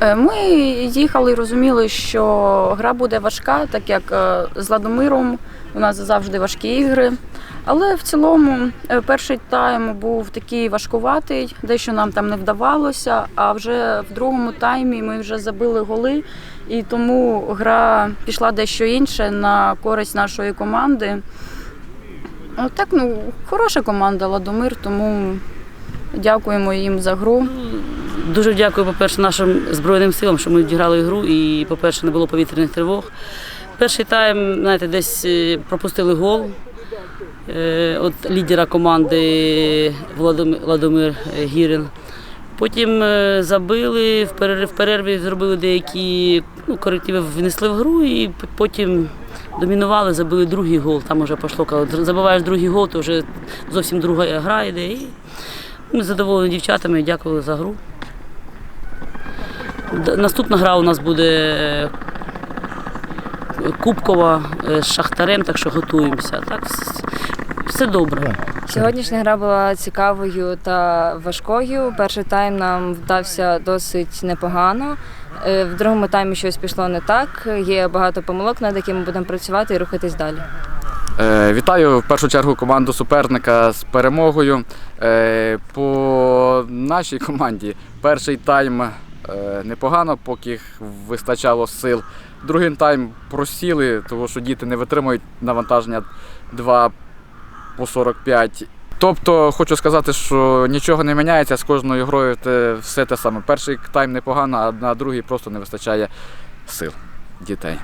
Е, Ми їхали і розуміли, що гра буде важка, так як е, з Ладомиром у нас завжди важкі ігри. Але в цілому е, перший тайм був такий важкуватий, дещо нам там не вдавалося. А вже в другому таймі ми вже забили голи, і тому гра пішла дещо інше на користь нашої команди. Так, ну, хороша команда Ладомир, тому дякуємо їм за гру. Дуже дякую, по-перше, нашим Збройним силам, що ми відіграли гру і, по-перше, не було повітряних тривог. Перший тайм, знаєте, десь е, пропустили гол. Е, От лідера команди Владимир, е, Гірин. Потім е, забили, в перерві, зробили деякі ну, корективи, внесли в гру і потім домінували, забили другий гол. Там вже коли забиваєш другий гол, то вже зовсім друга гра йде. І ми задоволені дівчатами, дякую за гру. Наступна гра у нас буде е, Кубкова е, з Шахтарем, так що готуємося. Так, все добре. Сьогоднішня гра була цікавою та важкою. Перший тайм нам вдався досить непогано. Е, В другому таймі щось пішло не так. Є багато помилок, над якими будемо працювати і рухатись далі. Вітаю в першу чергу команду суперника з перемогою. По нашій команді перший тайм непогано, поки вистачало сил. Другий тайм просіли, тому що діти не витримують навантаження 2 по 45. Тобто хочу сказати, що нічого не міняється з кожною грою те, все те саме. Перший тайм непогано, а на другий просто не вистачає сил дітей.